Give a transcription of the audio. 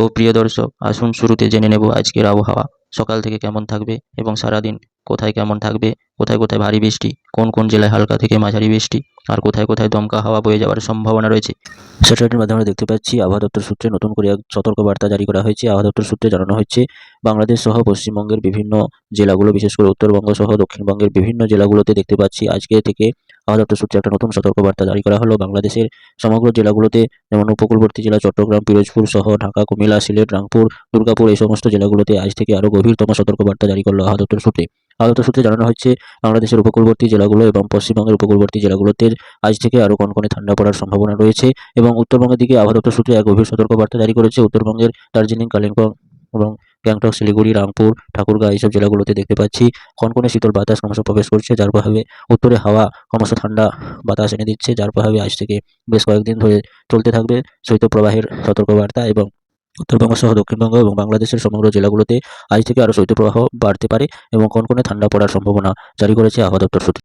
তো প্রিয় দর্শক, আসুন শুরুতে জেনে নেব আজকের আবহাওয়া। সকাল থেকে কেমন থাকবে এবং সারাদিন কোথায় কেমন থাকবে, কোথায় কোথায় ভারী বৃষ্টি, কোন কোন জেলায় হালকা থেকে মাঝারি বৃষ্টি, আর কোথায় কোথায় দমকা হাওয়া বয়ে যাওয়ার সম্ভাবনা রয়েছে। স্যাটেলাইটের মাধ্যমে আমরা দেখতে পাচ্ছি, আবহাওয়া দপ্তর সূত্রে নতুন করে এক সতর্কবার্তা জারি করা হয়েছে। আবহাওয়া দপ্তর সূত্রে জানানো হচ্ছে বাংলাদেশ সহ পশ্চিমবঙ্গের বিভিন্ন জেলাগুলো, বিশেষ করে উত্তরবঙ্গ সহ দক্ষিণবঙ্গের বিভিন্ন জেলাগুলোতে দেখতে পাচ্ছি, আজকে থেকে আবহাওয়া দপ্তর সূত্রে একটা নতুন সতর্কবার্তা জারি করা হলো। বাংলাদেশের সমগ্র জেলাগুলোতে, যেমন উপকূলবর্তী জেলা চট্টগ্রাম, পিরোজপুর সহ ঢাকা, কুমিল্লা, সিলেট, রংপুর, দুর্গাপুর, এই সমস্ত জেলাগুলোতে আজ থেকে আরও গভীরতম সতর্কবার্তা জারি করল আবহাওয়া দপ্তর সূত্রে। দপ্তর সূত্রে জানানো হচ্ছে বাংলাদেশের উপকূলবর্তী জেলাগুলো এবং পশ্চিমবঙ্গের উপকূলবর্তী জেলাগুলোতে আজ থেকে আরও কনকনে ঠান্ডা পড়ার সম্ভাবনা রয়েছে এবং উত্তরবঙ্গের দিকে আবহাওয়া সূত্রে এক গভীর সতর্কবার্তা জারি করেছে। উত্তরবঙ্গের দার্জিলিং, কালিম্পং এবং গ্যাংটক, শিলিগুড়ি, রামপুর ঠাকুরগাঁও এইসব জেলাগুলোতে দেখতে পাচ্ছি কনকনে শীতল বাতাস ক্রমশ প্রবেশ করছে, যার প্রভাবে উত্তরে হাওয়া ক্রমশ ঠান্ডা বাতাস এনে দিচ্ছে, যার প্রভাবে আজ থেকে বেশ কয়েকদিন ধরে চলতে থাকবে শৈত্যপ্রবাহের সতর্কবার্তা এবং উত্তরবঙ্গ সহ দক্ষিণবঙ্গ এবং বাংলাদেশের সমগ্র জেলাগুলোতে আজ থেকে আরও শৈত্যপ্রবাহ বাড়তে পারে এবং কনকনে ঠান্ডা পড়ার সম্ভাবনা জারি করেছে আবহাওয়া দপ্তর সূত্রে।